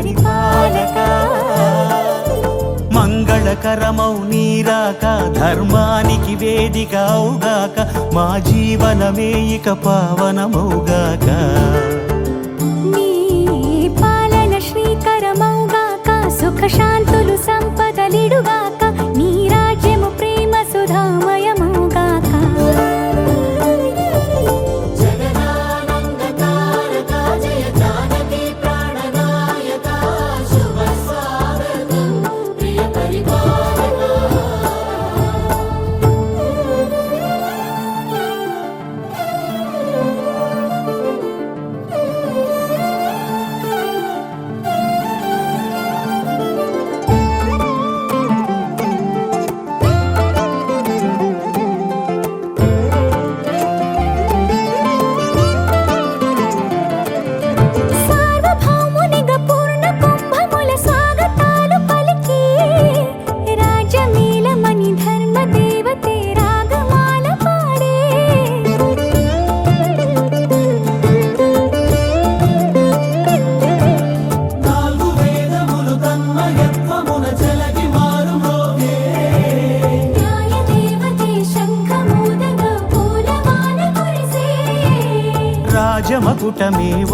పరిపాలక. మంగళకరమౌ నీరాక ధర్మానికి వేదికవుగాక మా జీవనమే ఇక పావనమౌగాక. నీ పాలన శ్రీకరమౌగాక సుఖశాంతి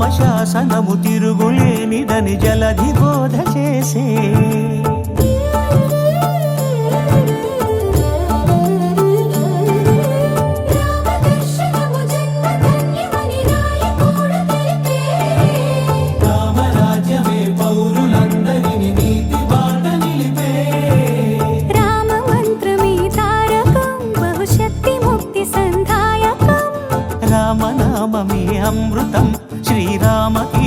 రామశాసనము తిరుగులేనిదని జలధి బోధ చేసే. రామ అమృతం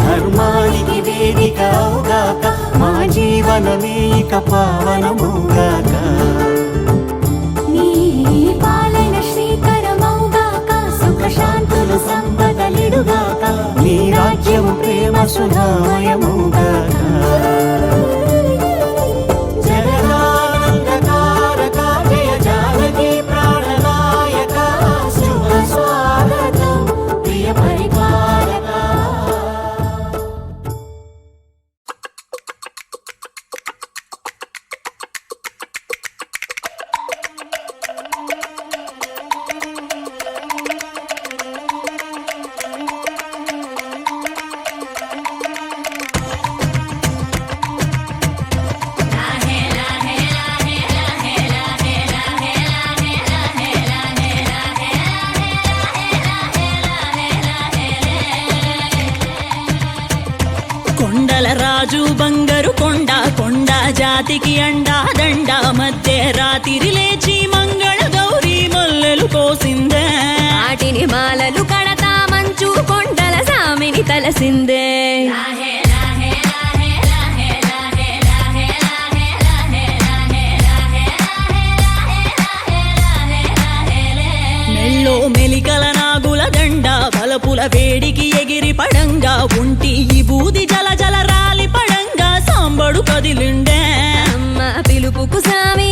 ధర్మానికి వేదిక అవుగాక మా జీవనమే ఇక పావనమౌగాక పాలన శ్రీకరమౌగాక సుఖ శాంతులు సంపదలిడుగాక నీ రాజ్యము ప్రేమ సుధామయమౌగాక తలసిందే మెల్లో మెలికల నాగుల దండ బలపుల వేడికి ఎగిరి పడంగా ఉంటి ఈ బూది జల జల రాలి పడంగా సాంబడు కదిలిండే. అమ్మ పిలుపుకు సామి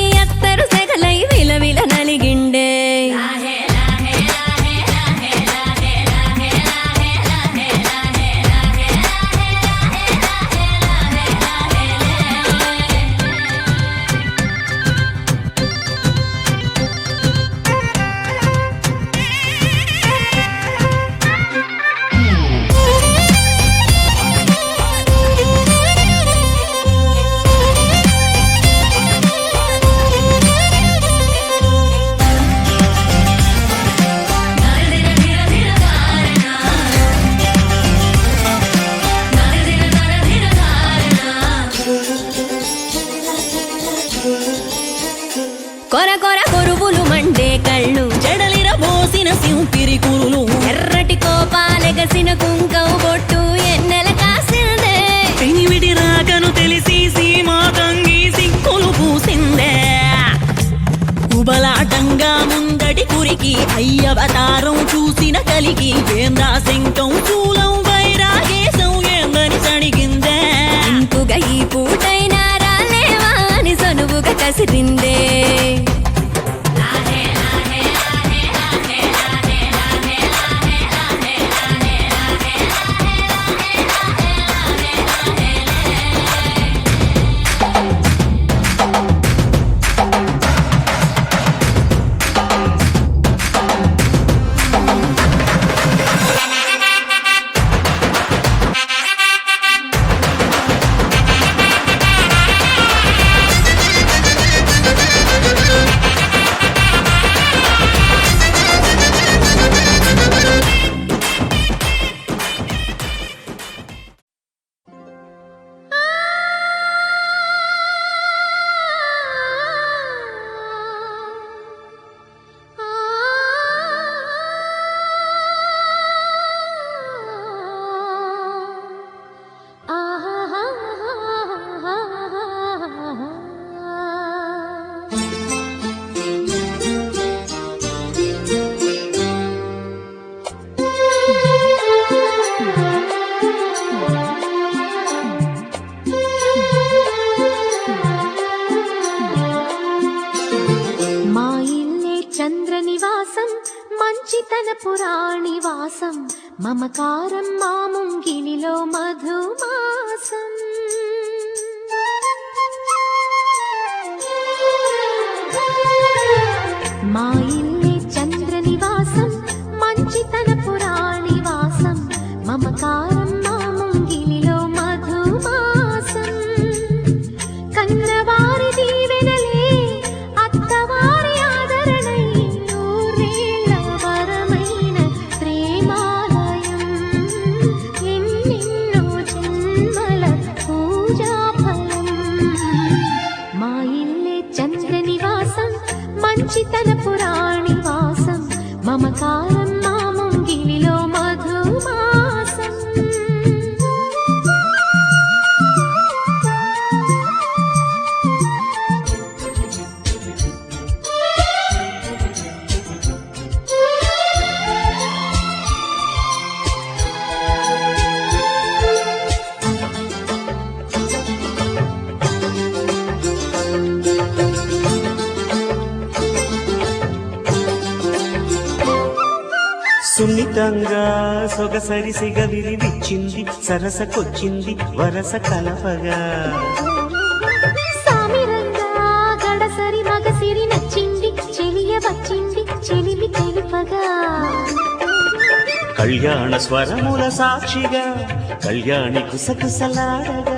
కలిగి అయ్యవతారం చూసిన కలిగి ఏందా శంకం చూలం వైరాగేశం ఏందని సడిగిందే ఇంకుగా ఈ పూటైనా రాలేవా అని సనువుగా కసిరిందే. mom. సొగసుగా సొగసరి సిగ విరివిచ్చింది సరసకొచ్చింది వరస కలపగా. కళ్యాణ స్వరముల సాక్షిగా కళ్యాణి కుసకుసలాడగా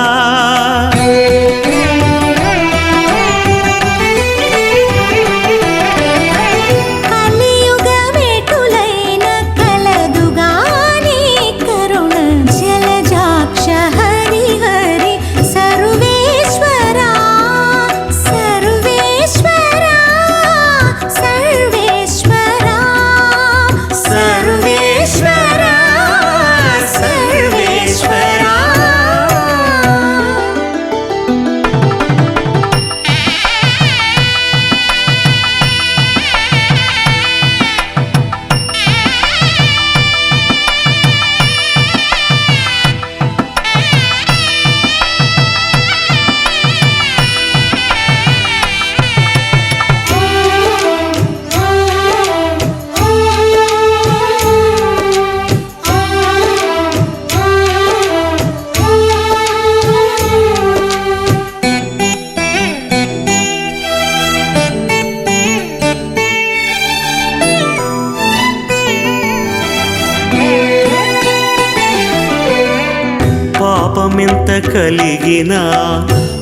పాపమెంత కలిగినా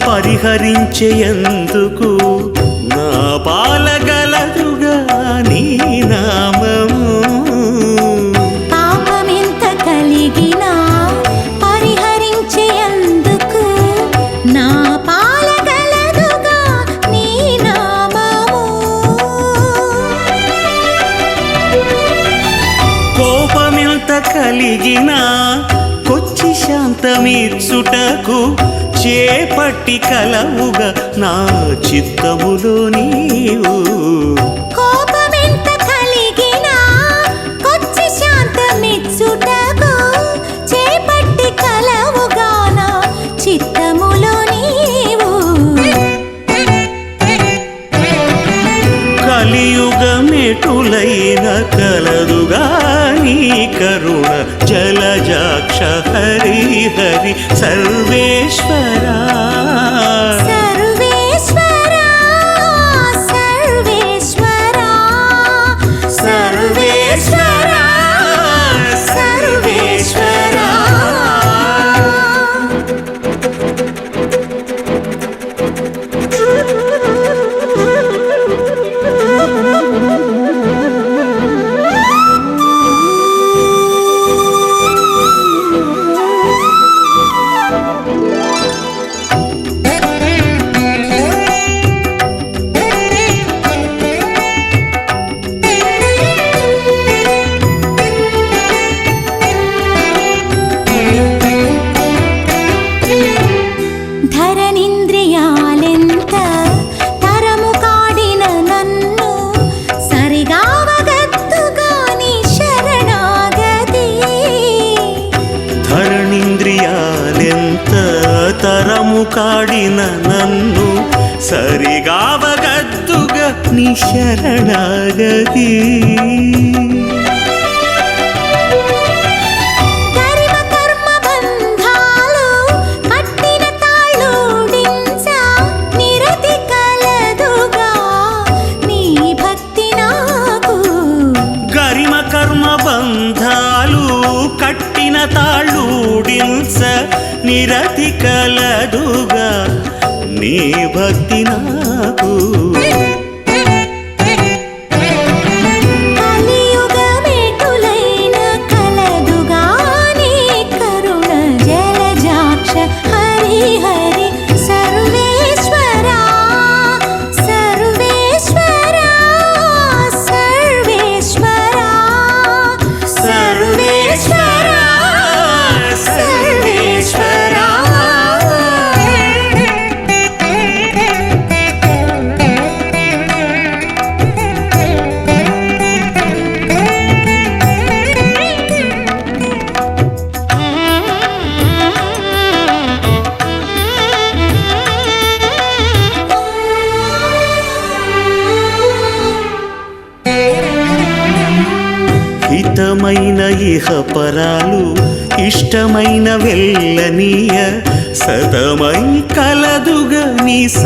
పరిహరించేందుకు నా పాలగలదుగా నీ నామ. ఫలమీర్చుటకు చేపట్టి కలవుగా నా చిత్తములో నీవు. భక్తి నాకు.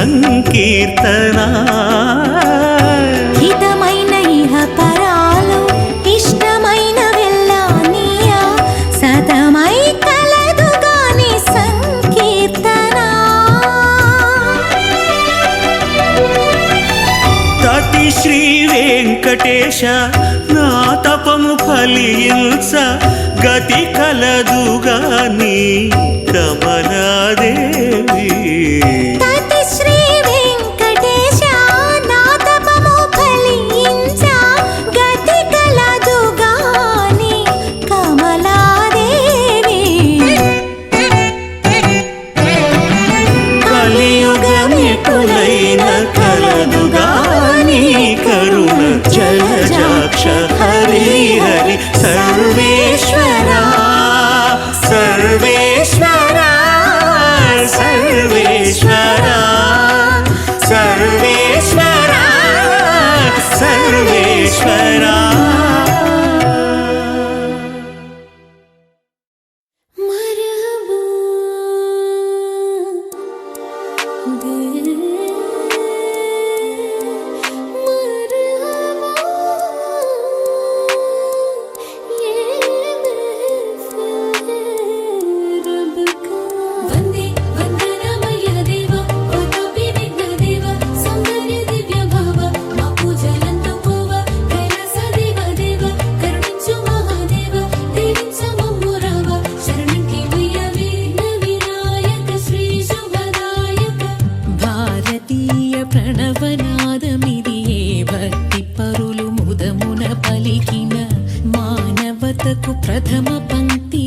సంకీర్తన. హితమైన ఇహ పరాలు ఇష్టమైన వెళ్ళానియా. సతమై కలదు గాని సంకీర్తన. తటి శ్రీ వెంకటేశ నా తపము ఫలించ గతి కలదుగాని కమలాదేవి. ഈശ്വരാ ప్రణవనాదమిది ఏ భక్తి పరులు ముదమున పలికిన మానవతకు ప్రథమ పంక్తి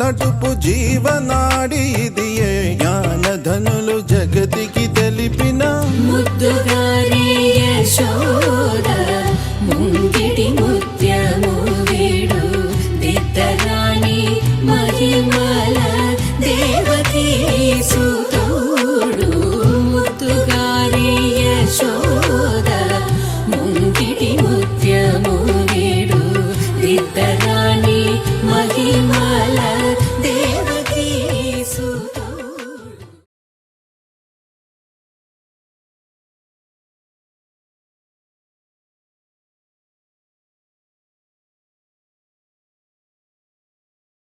జాతి నటుపు జీవనాడి ఇది.